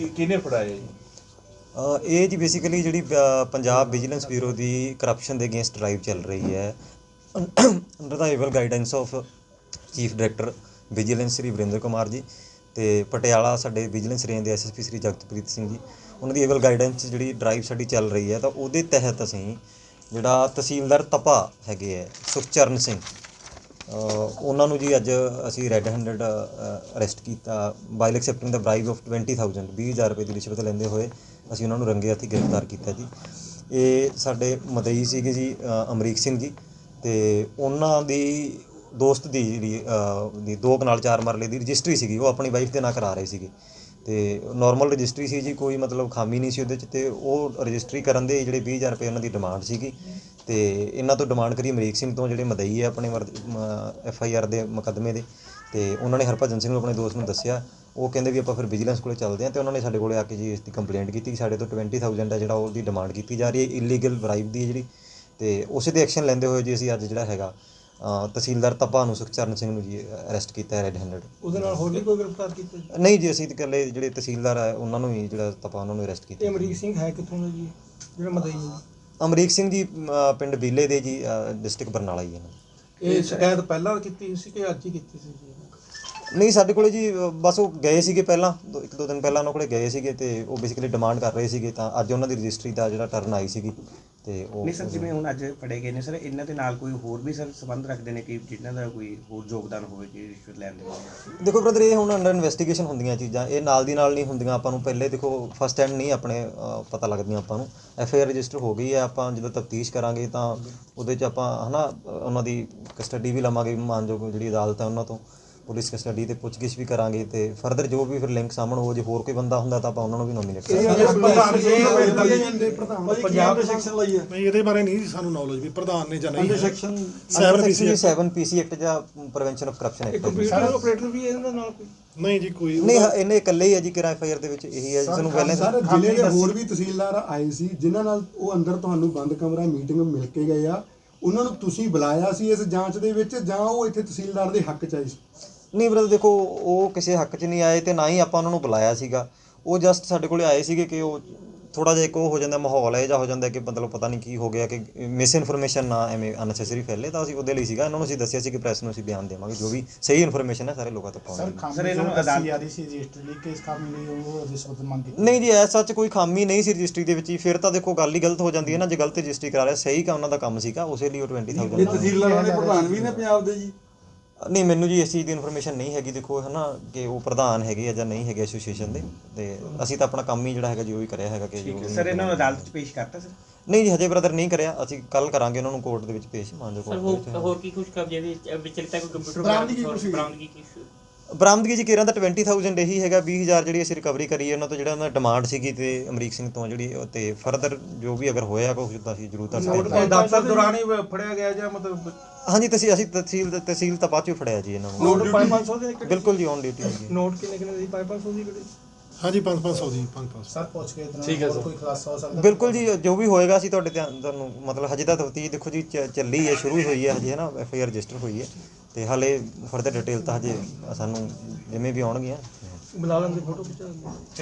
ਕਿ ਕਿਹਨੇ ਫੜਾਇਆ ਜੀ ਅ, ਇਹ ਜੀ ਬੇਸਿਕਲੀ ਜਿਹੜੀ ਅ, ਪੰਜਾਬ ਵਿਜੀਲੈਂਸ ਬਿਊਰੋ ਦੀ ਕਰਪਸ਼ਨ ਦੇ ਅਗੇਂਸਟ ਡਰਾਈਵ ਚੱਲ ਰਹੀ ਹੈ। Under the able guidance of chief director vigilance Shri Varinder Kumar ji ਤੇ ਪਟਿਆਲਾ ਸਾਡੇ ਵਿਜੀਲੈਂਸ ਰੇਂਜ ਦੇ ਐਸਐਸਪੀ ਸ੍ਰੀ ਜਗਤਪ੍ਰੀਤ ਸਿੰਘ ਜੀ ਉਹਨਾਂ ਦੀ ਏਵਲ ਗਾਈਡੈਂਸ 'ਚ ਜਿਹੜੀ ਡਰਾਈਵ ਸਾਡੀ ਚੱਲ ਰਹੀ ਹੈ ਤਾਂ ਉਹਦੇ ਤਹਿਤ ਅਸੀਂ ਜਿਹੜਾ ਤਹਿਸੀਲਦਾਰ ਤਪਾ ਹੈਗੇ ਹੈ ਸੁਖਚਰਨ ਸਿੰਘ ਉਹਨਾਂ ਨੂੰ ਜੀ ਅੱਜ ਅਸੀਂ ਰੈੱਡ ਹੈਂਡਡ ਅਰੈਸਟ ਕੀਤਾ। While accepting the bribe of 20000 20000 ਰੁਪਏ ਦੀ ਰਿਸ਼ਵਤ ਲੈਂਦੇ ਹੋਏ ਅਸੀਂ ਉਹਨਾਂ ਨੂੰ ਰੰਗੇ ਹੱਥੀ ਗ੍ਰਿਫਤਾਰ ਕੀਤਾ ਜੀ। ਇਹ ਸਾਡੇ ਮਦਈ ਸੀਗੇ ਜੀ ਅਮਰੀਕ ਸਿੰਘ ਜੀ ਤੇ ਉਹਨਾਂ ਦੀ ਦੋਸਤ ਦੀ ਜਿਹੜੀ ਦੀ ਦੋ ਕਨਾਲ ਚਾਰ ਮਰਲੇ ਦੀ ਰਜਿਸਟਰੀ ਸੀਗੀ, ਉਹ ਆਪਣੀ ਵਾਈਫ ਦੇ ਨਾਂ ਕਰਾ ਰਹੇ ਸੀਗੇ। ਤੇ ਨਾਰਮਲ ਰਜਿਸਟਰੀ ਸੀ ਜੀ, ਕੋਈ ਮਤਲਬ ਖਾਮੀ ਨਹੀਂ ਸੀ ਉਹਦੇ ਚ ਤੇ ਉਹ ਰਜਿਸਟਰੀ ਕਰਨ ਦੇ ਜਿਹੜੇ 20000 ਰੁਪਏ ਉਹਨਾਂ ਦੀ ਡਿਮਾਂਡ ਸੀਗੀ। ਤੇ ਇਹਨਾਂ ਤੋਂ ਡਿਮਾਂਡ ਕਰੀ ਅਮਰੀਕ ਸਿੰਘ ਤੋਂ ਜਿਹੜੇ ਮਦਈ ਹੈ ਆਪਣੇ ਐਫ ਆਈ ਆਰ ਦੇ ਮੁਕੱਦਮੇ ਦੇ ਤੇ ਉਹਨਾਂ ਨੇ ਹਰਭਜਨ ਸਿੰਘ ਨੂੰ ਆਪਣੇ ਦੋਸਤ ਨੂੰ ਦੱਸਿਆ ਉਹ ਕਹਿੰਦੇ ਵੀ ਆਪਾਂ ਫਿਰ ਵਿਜੀਲੈਂਸ ਕੋਲੇ ਚੱਲਦੇ ਹਾਂ ਤੇ ਉਹਨਾਂ ਨੇ ਸਾਡੇ ਕੋਲੇ ਆ ਕੇ ਜੀ ਇਸ ਦੀ ਕੰਪਲੇਂਟ ਕੀਤੀ ਕਿ ਸਾਡੇ ਤੋਂ 20000 ਹੈ ਜਿਹੜਾ ਉਹਦੀ ਡਿਮਾਂਡ ਕੀਤੀ ਜਾ ਰਹੀ ਹੈ ਇਲੀਗਲ ਬ੍ਰਾਈਬ ਦੀ ਜਿਹੜੀ ਤੇ ਉਸੇ ਤੇ ਐਕਸ਼ਨ ਲੈਂਦੇ ਹੋਏ ਜੀ ਅਸੀਂ ਅੱਜ ਜਿਹੜਾ ਹੈਗਾ ਤਹਿਸੀਲਦਾਰ ਤਪਾ ਨੂੰ ਸੁਖਚਰਨ ਸਿੰਘ ਨੂੰ ਜੀ ਅਰੈਸਟ ਕੀਤਾ ਹੈ ਰੈੱਡ ਹੈਂਡਡ ਉਹਦੇ ਨਾਲ ਹੋਰ ਵੀ ਕੋਈ ਗ੍ਰਿਫਤਾਰ ਕੀਤਾ? ਨਹੀਂ ਜੀ ਅਸੀਂ ਇਕੱਲੇ ਜਿਹੜੇ ਤਹਿਸੀਲਦਾਰ ਹੈ ਉਹਨਾਂ ਨੂੰ ਹੀ ਜਿਹੜਾ ਤਪਾ ਉਹਨਾਂ ਨੂੰ ਅਰੈਸਟ ਕੀਤਾ। ਅਮਰੀਕ ਸਿੰਘ ਹੈ ਕਿੱਥੋਂ ਦਾ ਜੀ ਜਿਹੜਾ ਮਦਈ ਹੈ? ਅਮਰੀਕ ਸਿੰਘ ਜੀ ਅ, ਪਿੰਡ ਬੀਲੇ ਦੇ ਜੀ ਡਿਸਟ੍ਰਿਕਟ ਬਰਨਾਲਾ ਹੀ ਹੈ ਇਹਨਾਂ ਦਾ। ਇਹ ਸ਼ਿਕਾਇਤ ਪਹਿਲਾਂ ਕੀਤੀ ਸੀ ਕਿ ਅੱਜ ਹੀ ਕੀਤੀ ਸੀ ਜੀ ਨਹੀਂ ਸਾਡੇ ਕੋਲੇ ਜੀ ਅ, ਬਸ ਉਹ ਗਏ ਸੀਗੇ ਪਹਿਲਾਂ ਦੋ- ਇੱਕ ਦੋ ਦਿਨ ਪਹਿਲਾਂ ਉਹਨਾਂ ਕੋਲੇ ਗਏ ਸੀਗੇ ਤੇ ਉਹ ਬੇਸਿਕਲੀ ਡਿਮਾਂਡ ਕਰ ਰਹੇ ਸੀਗੇ ਤਾਂ ਅੱਜ ਉਹਨਾਂ ਦੀ ਰਜਿਸਟਰੀ ਦਾ ਜਿਹੜਾ ਟਰਨ ਆਈ ਸੀਗੀ ਤੇ ਉਹ ਨਹੀਂ ਸਰ ਜਿਵੇਂ ਹੁਣ ਅੱਜ ਫੜੇ ਗਏ ਨੇ ਸਰ ਇਹਨਾਂ ਦੇ ਨਾਲ ਕੋਈ ਹੋਰ ਵੀ ਸਰ ਸੰਬੰਧ ਰੱਖਦੇ ਨੇ ਕਿ ਜਿਨ੍ਹਾਂ ਦਾ ਕੋਈ ਹੋਰ ਯੋਗਦਾਨ ਹੋਵੇ ਕਿ ਰਿਸ਼ਵਤ ਲੈਣ ਦੇ ਵਿੱਚ? ਦੇਖੋ ਬ੍ਰਦਰ ਇਹ ਹੁਣ ਅੰਡਰ ਇਨਵੈਸਟੀਗੇਸ਼ਨ ਹੁੰਦੀਆਂ ਚੀਜ਼ਾਂ ਇਹ ਨਾਲ ਦੀ ਨਾਲ ਨਹੀਂ ਹੁੰਦੀਆਂ ਆਪਾਂ ਨੂੰ ਪਹਿਲੇ ਦੇਖੋ ਫਸਟ ਹੈਂਡ ਨਹੀਂ ਆਪਣੇ ਪਤਾ ਲੱਗਦੀਆਂ ਆਪਾਂ ਨੂੰ। ਐਫ ਆਈ ਆਰ ਰਜਿਸਟਰ ਹੋ ਗਈ ਹੈ ਆਪਾਂ ਜਦੋਂ ਤਫਤੀਸ਼ ਕਰਾਂਗੇ ਤਾਂ ਉਹਦੇ 'ਚ ਆਪਾਂ ਹਨਾ ਉਹਨਾਂ ਦੀ ਕਸਟਡੀ ਵੀ ਲਵਾਂਗੇ ਮਾਨਯੋਗ ਜਿਹੜੀ ਅਦਾਲਤ ਹੈ ਉਹਨਾਂ ਤੋਂ। ਪੁਲਿਸ ਕਸਟਡੀ ਤੇ ਪੁੱਛਗਿੱਛ ਵੀ ਕਰਾਂਗੇ ਤੇ ਫਰਦਰ ਜੋ ਵੀ ਫਿਰ ਲਿੰਕ ਸਾਹਮਣੇ ਹੋ ਜੇ ਹੋਰ ਕੋਈ ਬੰਦਾ ਹੁੰਦਾ ਤਾਂ ਆਪਾਂ ਉਹਨਾਂ ਨੂੰ ਵੀ ਨੋਮੀਨੇਟ ਕਰਾਂਗੇ। ਪੰਜਾਬ ਦੇ ਸੈਕਸ਼ਨ ਲਈ ਹੈ। ਨਹੀਂ ਇਹਦੇ ਬਾਰੇ ਨਹੀਂ ਸਾਨੂੰ ਨੌਲੇਜ ਵੀ ਪ੍ਰਧਾਨ ਨੇ ਜਾਂ ਨਹੀਂ। Section Seven PC 7 PC act ਜਾਂ ਪ੍ਰੀਵੈਂਸ਼ਨ ਆਫ ਕਰਪਸ਼ਨ ਇੱਕ ਐਕਟ ਕੰਪਿਊਟਰ ਆਪਰੇਟਰ ਵੀ ਇਹਨਾਂ ਦੇ ਨਾਲ ਕੋਈ? ਨਹੀਂ ਜੀ ਕੋਈ ਨਹੀਂ ਇਹਨੇ ਇਕੱਲੇ ਹੀ ਹੈ ਜੀ ਕਿਰਾ ਐਫ ਆਈ ਆਰ ਦੇ ਵਿੱਚ ਇਹੀ ਹੈ ਜਿਸ ਨੂੰ ਪਹਿਲੇ ਸਰ ਜ਼ਿਲ੍ਹੇ ਦੇ ਹੋਰ ਵੀ ਤਹਿਸੀਲਦਾਰ ਆਏ ਸੀ ਜਿਨ੍ਹਾਂ ਨਾਲ ਉਹ ਅੰਦਰ ਤੁਹਾਨੂੰ ਬੰਦ ਕਮਰਾ ਮੀਟਿੰਗ ਮਿਲ ਕੇ ਗਏ ਆ ਉਹਨਾਂ ਨੂੰ ਤੁਸੀਂ ਬੁਲਾਇਆ ਸੀ ਇਸ ਜਾਂਚ ਦੇ ਵਿੱਚ ਜਾਂ ਉਹ ਇੱਥੇ ਤਹਿਸੀਲਦਾਰ ਦੇ ਹੱਕ ਚ ਆਏ ਸੀ? ਨਹੀਂ ਬ੍ਰਦਰ ਦੇਖੋ ਉਹ ਕਿਸੇ ਹੱਕ 'ਚ ਨਹੀਂ ਆਏ ਤੇ ਨਾ ਹੀ ਆਪਾਂ ਉਹਨਾਂ ਨੂੰ ਬੁਲਾਇਆ ਸੀਗਾ। ਉਹ ਜਸਟ ਸਾਡੇ ਕੋਲੇ ਆਏ ਸੀਗੇ ਕਿ ਉਹ ਥੋੜਾ ਜਿਹਾ ਇੱਕ ਉਹ ਹੋ ਜਾਂਦਾ ਮਾਹੌਲ ਹੈ ਜਾਂ ਹੋ ਜਾਂਦਾ ਕਿ ਮਤਲਬ ਪਤਾ ਨਹੀਂ ਕੀ ਹੋ ਗਿਆ ਕਿ ਮਿਸ ਇਨਫੋਰਮੇਸ਼ਨ ਨਾ ਐਵੇਂ ਅਨਸੈਸਰੀ ਫੈਲੇ ਤਾਂ ਅਸੀਂ ਉਹਦੇ ਲਈ ਸੀਗਾ। ਇਹਨਾਂ ਨੂੰ ਅਸੀਂ ਦੱਸਿਆ ਸੀ ਕਿ ਪ੍ਰੈਸ ਨੂੰ ਅਸੀਂ ਬਿਆਨ ਦੇਵਾਂਗੇ ਜੋ ਵੀ ਸਹੀ ਇਨਫੋਰਮੇਸ਼ਨ ਹੈ ਸਾਰੇ ਲੋਕਾਂ ਤੱਕ ਪਹੁੰਚਾਉਣੀ ਸਰ ਇਹਨਾਂ ਨੂੰ ਅਦਾਲਤ ਯਾਰੀ ਸੀ ਰਜਿਸਟਰ ਲਈ ਕੇਸ ਕੰਮ ਲਈ ਉਹ ਰਿਸ਼ਵਤ ਮੰਗ ਕੀਤੀ। ਨਹੀਂ ਜੀ ਐਸਾ ਚ ਕੋਈ ਖਾਮੀ ਨਹੀਂ ਸੀ ਰਜਿਸਟਰੀ ਦੇ ਵਿੱਚ ਹੀ ਫਿਰ ਤਾਂ ਦੇਖੋ ਗੱਲ ਹੀ ਗਲਤ ਹੋ ਜਾਂਦੀ ਹੈ ਨਾ ਜੇ ਗਲਤ ਰਜਿਸਟਰੀ ਕਰਾ ਰਿਹਾ ਸਹੀ ਕਾ ਉਹਨਾਂ ਦਾ ਕੰਮ ਸੀਗਾ ਉਸੇ ਲਈ ਉਹ 20000 ਤਹਿਸੀਲਦਾਰਾਂ ਦੇ ਪ੍ਰਧਾਨ ਵੀ ਨੇ ਪੰਜਾਬ ਦੇ ਜੀ। ਨਹੀਂ ਮੈਨੂੰ ਜੀ ਇਸ ਚੀਜ਼ ਦੀ ਇਨਫੋਰਮੇਸ਼ਨ ਨਹੀਂ ਹੈਗੀ ਦੇਖੋ ਹਨਾ ਕਿ ਉਹ ਪ੍ਰਧਾਨ ਹੈਗੇ ਆ ਜਾਂ ਨਹੀਂ ਹੈਗੇ ਐਸੋਸੀਏਸ਼ਨ ਦੇ ਤੇ ਅਸੀਂ ਤਾਂ ਆਪਣਾ ਕੰਮ ਹੀ ਜਿਹੜਾ ਹੈਗਾ ਜੀ ਉਹ ਹੀ ਕਰਿਆ ਹੈਗਾ ਕਿ ਜੋ ਸਰ ਇਹਨਾਂ ਨੂੰ ਅਦਾਲਤ 'ਚ ਪੇਸ਼ ਕਰਤਾ ਸਰ? ਨਹੀਂ ਜੀ ਹਜੇ ਬ੍ਰਦਰ ਨਹੀਂ ਕਰਿਆ ਅਸੀਂ ਕੱਲ ਕਰਾਂਗੇ ਉਹਨਾਂ ਨੂੰ ਕੋਰਟ ਦੇ ਵਿੱਚ ਪੇਸ਼ ਮਾਨਜੋ ਕੋਰਟ ਹੋਰ ਦੇ ਵਿੱਚ। ਹੋਰ ਕੀ ਕੁਝ ਕਬਜ਼ੇ ਦੇ ਵਿੱਚ ਵਿਚਲਿਤ ਕੋਈ ਕੰਪਿਊਟਰ ਬਰਾਮਦਗੀ ਵੀ? ਬਰਾਮਦਗੀ ਕੀ ਬਰਾਮਦਗੀ ਜੀ ਕੇਰਾਂ ਦਾ 20000 ਇਹੀ ਹੈਗਾ 20000 ਜਿਹੜੀ ਅਸੀਂ ਰਿਕਵਰੀ ਕਰੀ ਹੈ ਉਹਨਾਂ ਤੋਂ ਜਿਹੜਾ ਉਹਨਾਂ ਡਿਮਾਂਡ ਸੀਗੀ ਤੇ ਅਮਰੀਕ ਸਿੰਘ ਤੋਂ ਜਿਹੜੀ ਉਹ ਤੇ ਫਰਦਰ ਜੋ ਵੀ ਅਗਰ ਹੋਇਆ ਕੋਈ ਜਿੱਦਾਂ ਅਸੀਂ ਜ਼ਰੂਰ ਦੱਸ ਨੋਟ ਸਕਦੇ ਦਫ਼ਤਰ ਦੌਰਾਨ ਹੀ ਫੜਿਆ ਗਿਆ ਜਾਂ ਮਤਲਬ ਹਾਂਜੀ ਤੁਸੀਂ ਅਸੀਂ ਤਹਿਸੀਲ ਤਹਿਸੀਲ ਤਾਂ ਬਾਅਦ ਚੋਂ ਫੜਿਆ ਜੀ ਇਹਨਾਂ ਨੂੰ। ਨੋਟ 500 ਦੇ ਨਿਕਲੇ ਬਿਲਕੁਲ ਜੀ ਔਨ ਡਿਊਟੀ ਹੈਗੀ। ਨੋਟ ਕਿੰਨੇ ਕਿੰਨੇ ਦੀ? 500 ਦੀ ਕਿਹੜੀ? ਹਾਂਜੀ 5-500 ਦੀ 5-500 ਸਰ ਪੁੱਛ ਕੇ ਇਤਨਾ ਹੋਰ ਕੋਈ ਖੁਲਾਸਾ ਹੋ ਸਕਦਾ? ਬਿਲਕੁਲ ਜੀ ਜੋ ਵੀ ਹੋਏਗਾ ਅਸੀਂ ਤੁਹਾਡੇ ਧਿਆਨ ਤੁਹਾਨੂੰ ਮਤਲਬ ਹਜੇ ਤਾਂ ਤਫਤੀਸ਼ ਦੇਖੋ ਜੀ ਚ- ਚੱਲੀ ਹੈ ਸ਼ੁਰੂ ਹੀ ਹੋਈ ਹੈ ਹਜੇ ਹੈ ਨਾ ਐਫ ਆਈ ਆਰ ਰਜਿਸਟਰ ਹੋਈ ਹੈ। ਤੇ ਹਾਲੇ ਫਰਦਰ ਡਿਟੇਲ ਤਾਂ ਹਜੇ ਸਾਨੂੰ ਜਿਵੇਂ ਵੀ ਆਉਣਗੀਆਂ। ਬੁਲਾ ਲੈਂਦੇ ਫੋਟੋ ਖਿਚਾ ਲੈਂਦੇ